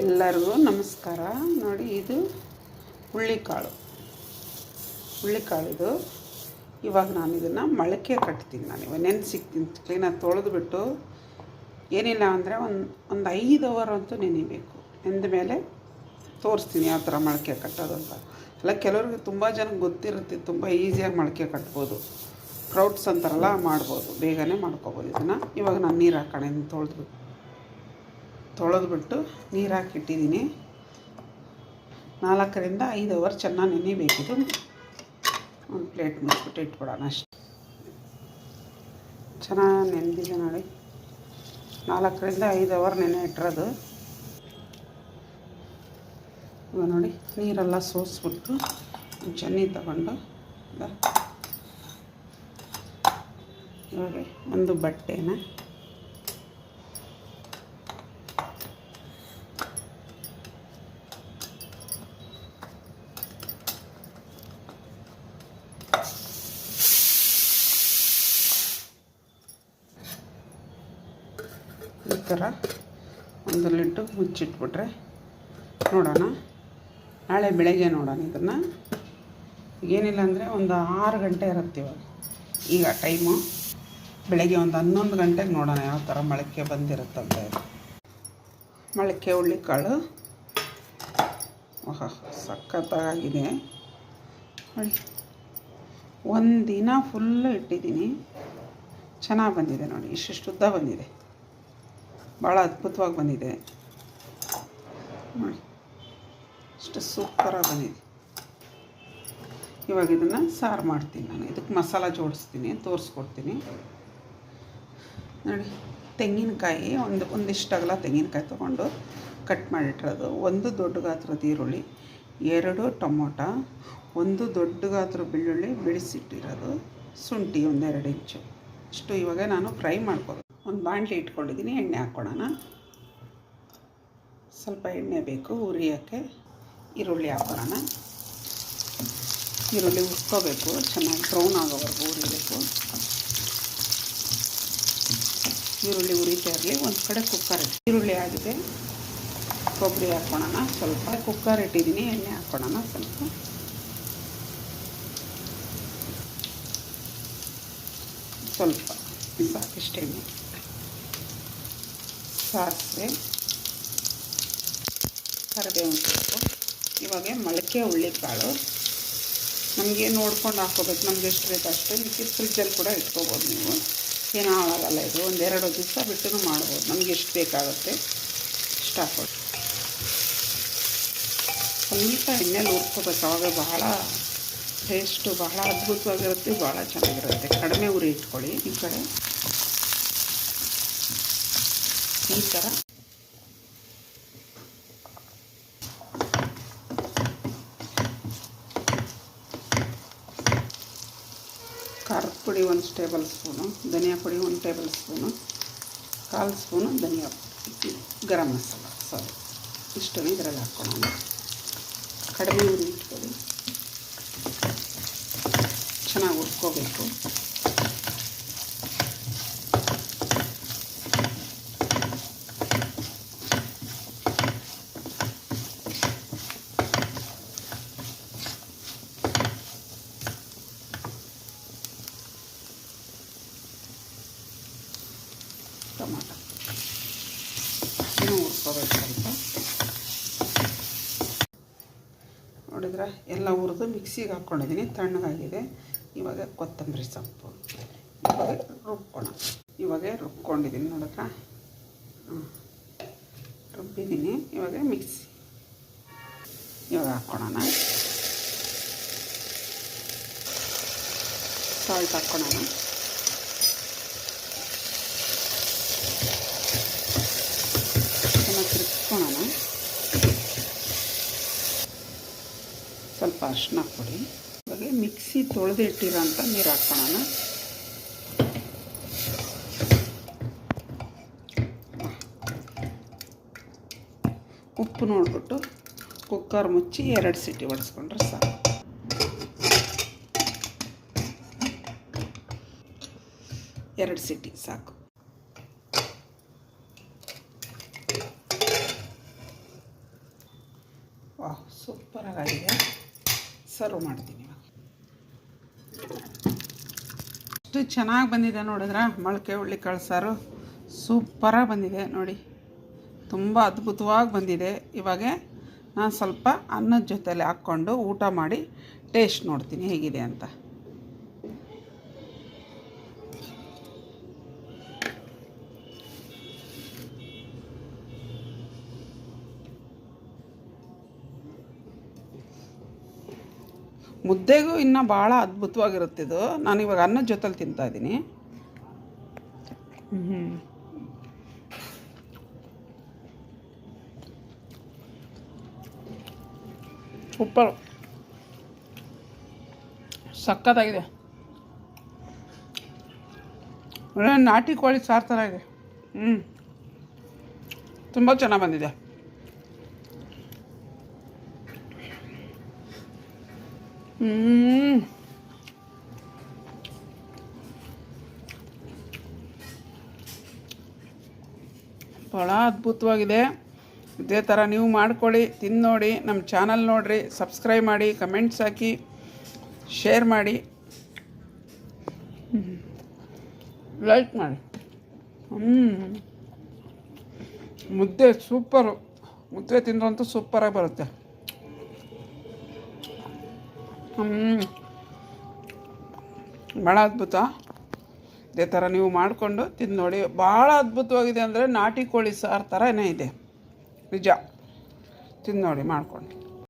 ಎಲ್ಲರಿಗೂ ನಮಸ್ಕಾರ. ನೋಡಿ, ಇದು ಹುಳ್ಳಿಕಾಳು. ಹುಳ್ಳಿಕಾಳಿದು. ಇವಾಗ ನಾನು ಇದನ್ನು ಮೊಳಕೆ ಕಟ್ತೀನಿ ನಾನು. ಇವಾಗ ನೆನೆಸಿಕ್ತೀನಿ ಕ್ಲೀನಾಗಿ ತೊಳೆದುಬಿಟ್ಟು ಏನಿಲ್ಲ ಅಂದರೆ ಒಂದು ಒಂದು ಐದು ಅವರ್ ಅಂತೂ ನೆನಿಬೇಕು. ನೆಂದ ಮೇಲೆ ತೋರಿಸ್ತೀನಿ ಯಾವ ಥರ ಮೊಳಕೆ ಕಟ್ಟೋದು ಅಂತ. ಅಲ್ಲ, ಕೆಲವ್ರಿಗೆ ತುಂಬ ಜನಕ್ಕೆ ಗೊತ್ತಿರುತ್ತೆ, ತುಂಬ ಈಸಿಯಾಗಿ ಮೊಳಕೆ ಕಟ್ಬೋದು. ಕ್ರೌಡ್ಸ್ ಅಂತಾರಲ್ಲ, ಮಾಡ್ಬೋದು. ಬೇಗನೆ ಮಾಡ್ಕೊಬೋದು ಇದನ್ನು. ಇವಾಗ ನಾನು ನೀರು ಹಾಕೋಣ ತೊಳೆದ್ಬಿಟ್ಟು. ತೊಳೆದ್ಬಿಟ್ಟು ನೀರು ಹಾಕಿಟ್ಟಿದ್ದೀನಿ ನಾಲ್ಕರಿಂದ ಐದು ಅವರ್ ಚೆನ್ನಾಗಿ ನೆನೆಯಬೇಕಿದು ಒಂದು ಪ್ಲೇಟ್ ಮುಚ್ಚಿಬಿಟ್ಟು ಇಟ್ಬಿಡೋಣ ಅಷ್ಟೆ. ಚೆನ್ನಾಗಿ ನೆನೆದಿದೆ ನೋಡಿ. ನಾಲ್ಕರಿಂದ ಐದು ಅವರ್ ನೆನೆ ಇಟ್ಟಿರೋದು ಇವಾಗ ನೋಡಿ, ನೀರೆಲ್ಲ ಸೋಸ್ಬಿಟ್ಟು ಚೆನ್ನಿ ತಗೊಂಡು ಇವಾಗ ಒಂದು ಬಟ್ಟೆನ ಥರ ಒಂದು ಲಿಡ್ಡು ಮುಚ್ಚಿಟ್ಬಿಟ್ರೆ ನೋಡೋಣ. ನಾಳೆ ಬೆಳಗ್ಗೆ ನೋಡೋಣ ಇದನ್ನು. ಏನಿಲ್ಲ ಅಂದರೆ ಒಂದು ಆರು ಗಂಟೆ ಇರುತ್ತೆ ಇವಾಗ. ಈಗ ಟೈಮು ಬೆಳಗ್ಗೆ ಒಂದು ಹನ್ನೊಂದು ಗಂಟೆಗೆ ನೋಡೋಣ ಯಾವ ಥರ ಮೊಳಕೆ ಬಂದಿರುತ್ತಂತ. ಇದು ಮೊಳಕೆ ಹುಳ್ಳಿಕಾಳು. ಓಹ, ಸಖತ್ತಾಗಿದೆ. ಒಂದು ದಿನ ಫುಲ್ಲು ಇಟ್ಟಿದ್ದೀನಿ. ಚೆನ್ನಾಗಿ ಬಂದಿದೆ ನೋಡಿ ಇಷ್ಟಿಷ್ಟು ಉದ್ದ ಬಂದಿದೆ. ಭಾಳ ಅದ್ಭುತವಾಗಿ ಬಂದಿದೆ. ನೋಡಿ ಇಷ್ಟು ಸೂಪರಾಗಿ ಬಂದಿದೆ. ಇವಾಗ ಇದನ್ನು ಸಾರು ಮಾಡ್ತೀನಿ ನಾನು. ಇದಕ್ಕೆ ಮಸಾಲ ಜೋಡಿಸ್ತೀನಿ, ತೋರಿಸ್ಕೊಡ್ತೀನಿ. ನೋಡಿ, ತೆಂಗಿನಕಾಯಿ, ಒಂದು, ಒಂದಿಷ್ಟು ಅಗಲ ತೆಂಗಿನಕಾಯಿ ತೊಗೊಂಡು ಕಟ್ ಮಾಡಿಟ್ಟಿರೋದು. ಒಂದು ದೊಡ್ಡ ಗಾತ್ರದ ಈರುಳ್ಳಿ, ಎರಡು ಟೊಮೊಟ, ಒಂದು ದೊಡ್ಡ ಗಾತ್ರ ಬೆಳ್ಳುಳ್ಳಿ ಬಿಡಿಸಿಟ್ಟಿರೋದು. ಶುಂಠಿ ಒಂದೆರಡು ಇಂಚು. ಇಷ್ಟು ಇವಾಗ ನಾನು ಫ್ರೈ ಮಾಡ್ಕೋದು ಒಂದು ಬಾಣಲಿ ಇಟ್ಕೊಂಡಿದ್ದೀನಿ, ಎಣ್ಣೆ ಹಾಕ್ಕೊಳ್ಳೋಣ ಸ್ವಲ್ಪ ಎಣ್ಣೆ ಬೇಕು ಉರಿಯೋಕ್ಕೆ ಈರುಳ್ಳಿ ಹಾಕ್ಕೊಳ್ಳೋಣ ಈರುಳ್ಳಿ ಉರ್ಕೋಬೇಕು ಚೆನ್ನಾಗಿ ಬ್ರೌನ್ ಆಗೋವರೆಗೂ ಉರಿಬೇಕು ಈರುಳ್ಳಿ ಉರಿತಾ ಇರಲಿ, ಒಂದು ಕಡೆ ಕುಕ್ಕರ್ ಇಟ್ಟು ಈರುಳ್ಳಿ ಆಗಿದೆ. ಕೊಬ್ಬರಿ ಹಾಕ್ಕೊಳ್ಳೋಣ ಸ್ವಲ್ಪ ಕುಕ್ಕರ್ ಇಟ್ಟಿದ್ದೀನಿ, ಎಣ್ಣೆ ಹಾಕ್ಕೊಳ್ಳೋಣ ಸ್ವಲ್ಪ. ಸ್ವಲ್ಪ, ಸಾಕಿಷ್ಟು ಎಣ್ಣೆ. ಸಾಸಿವೆ, ಕರಿಬೇವಿನ ಸೊಪ್ಪು, ಇವಾಗ ಮೊಳಕೆ ಹುಳ್ಳಿಕಾಳು. ನಮಗೆ ನೋಡ್ಕೊಂಡು ಹಾಕ್ಕೋಬೇಕು, ನಮ್ಗೆ ಎಷ್ಟು ಬೇಕು ಅಷ್ಟು. ಮಿಕ್ಕಿದ ಫ್ರಿಜ್ಜಲ್ಲಿ ಕೂಡ ಇಟ್ಕೋಬೋದು ನೀವು. ಏನೂ ಹಾಳಾಗಲ್ಲ ಇದು. ಒಂದೆರಡು ದಿವಸ ಬಿಟ್ಟು ಮಾಡ್ಬೋದು. ನಮ್ಗೆ ಎಷ್ಟು ಬೇಕಾಗುತ್ತೆ ಇಷ್ಟ ಹಾಕ್ಬೋದು ಸ್ವಲ್ಪ ಎಣ್ಣೆಲಿ ಹುರ್ಕೋಬೇಕು. ಅವಾಗ ಬಹಳ ಟೇಸ್ಟು ಬಹಳ ಅದ್ಭುತವಾಗಿರುತ್ತೆ ಭಾಳ ಚೆನ್ನಾಗಿರುತ್ತೆ. ಕಡಿಮೆ ಉರಿ ಇಟ್ಕೊಳ್ಳಿ ಈ ಕಡೆ. ಈ ಥರ ಖಾರದ ಪುಡಿ ಒಂದು ಟೇಬಲ್ ಸ್ಪೂನು, ಧನಿಯಾ ಪುಡಿ ಒಂದು ಟೇಬಲ್ ಸ್ಪೂನು, ಕಾಲು ಸ್ಪೂನು, ಧನಿಯಾ ಪುಡಿ, ಗರಂ ಮಸಾಲ, ಸಾರಿ. ಇಷ್ಟನ್ನು ಇದರಲ್ಲಿ ಹಾಕ್ಕೊಳ್ಳೋಣ ಕಡಿಮೆ ಉರಿ ಇಟ್ಕೊಳ್ಳಿ. ಚೆನ್ನಾಗಿ ಹುರ್ಕೋಬೇಕು ಟೊಮಾಟೊ ಇನ್ನೂ ಹುರ್ಕೋಬೇಕು ಸ್ವಲ್ಪ ನೋಡಿದ್ರೆ ಎಲ್ಲ ಹುರಿದು ಮಿಕ್ಸಿಗೆ ಹಾಕ್ಕೊಂಡಿದ್ದೀನಿ. ತಣ್ಣಗಾಗಿದೆ. ಇವಾಗ ಕೊತ್ತಂಬರಿ ಸೊಪ್ಪು. ಇವಾಗ ರುಬ್ಕೋಣ. ಇವಾಗ ರುಬ್ಕೊಂಡಿದ್ದೀನಿ ನೋಡಿದ್ರ ರುಬ್ಬಿದ್ದೀನಿ. ಇವಾಗ ಮಿಕ್ಸಿ. ಇವಾಗ ಹಾಕ್ಕೊಳೋಣ. ಸಾಲ್ಟ್ ಹಾಕ್ಕೊಳೋಣ ಚೆನ್ನಾಗಿ ತಿರ್ಸ್ಕೊಳೋಣ ಸ್ವಲ್ಪ ಅರಿಶಿನ ಕೊಡಿ ಇವಾಗ ಮಿಕ್ಸಿ ತೊಳೆದು ಇಟ್ಟಿರೋ ಅಂತ ನೀರು ಹಾಕ್ಕೊಳ್ಳೋಣ ಉಪ್ಪು ನೋಡಿಬಿಟ್ಟು ಕುಕ್ಕರ್ ಮುಚ್ಚಿ ಎರಡು ಸಿಟಿ ಹೊಡೆಸ್ಕೊಂಡ್ರೆ ಸಾಕು. ಎರಡು ಸಿಟಿ ಸಾಕು. ಸರ್ವ್ ಮಾಡ್ತೀನಿ ಅಷ್ಟು ಚೆನ್ನಾಗಿ ಬಂದಿದೆ ನೋಡಿದ್ರೆ? ಮೊಳಕೆ ಹುಳ್ಳಿಕಾಳು ಸಾರು. ಸೂಪರಾಗಿ ಬಂದಿದೆ ನೋಡಿ. ತುಂಬ ಅದ್ಭುತವಾಗಿ ಬಂದಿದೆ. ಇವಾಗ ನಾನು ಸ್ವಲ್ಪ ಅನ್ನದ ಜೊತೆಲಿ ಹಾಕ್ಕೊಂಡು ಊಟ ಮಾಡಿ ಟೇಸ್ಟ್ ನೋಡ್ತೀನಿ ಹೇಗಿದೆ ಅಂತ. ಮುದ್ದೆಗೂ ಇನ್ನೂ ಭಾಳ ಅದ್ಭುತವಾಗಿರುತ್ತೆ ಇದು. ನಾನು ಇವಾಗ ಅನ್ನದ ಜೊತೆಲಿ ತಿಂತಾ ಇದ್ದೀನಿ. ಸೂಪರ್ ಸಕ್ಕತ್ತಾಗಿದೆ ಒಳ್ಳೆ ನಾಟಿ ಕೋಳಿ ಸಾರು ಥರ ಇದೆ. ಹ್ಞೂ ತುಂಬ ಚೆನ್ನಾಗಿ ಬಂದಿದೆ. ಭಾಳ ಅದ್ಭುತವಾಗಿದೆ. ಇದೇ ಥರ ನೀವು ಮಾಡ್ಕೊಳ್ಳಿ ತಿಂದು ನೋಡಿ ನಮ್ಮ ಚಾನಲ್ ನೋಡಿರಿ, ಸಬ್ಸ್ಕ್ರೈಬ್ ಮಾಡಿ, ಕಮೆಂಟ್ಸ್ ಹಾಕಿ, ಶೇರ್ ಮಾಡಿ. ಲೈಕ್ ಮಾಡಿ. ಹ್ಞೂ ಮುದ್ದೆ ಸೂಪರು. ಮುದ್ದೆ ತಿಂದ್ರಂತೂ ಸೂಪರಾಗಿ ಬರುತ್ತೆ. ಭಾಳ ಅದ್ಭುತ. ಇದೇ ಥರ ನೀವು ಮಾಡಿಕೊಂಡು ತಿಂದು ನೋಡಿ. ಭಾಳ ಅದ್ಭುತವಾಗಿದೆ ಅಂದರೆ ನಾಟಿ ಕೋಳಿ ಸಾರು ಥರನೇ ಇದೆ. ನಿಜ. ತಿಂದು ನೋಡಿ ಮಾಡ್ಕೊಂಡು.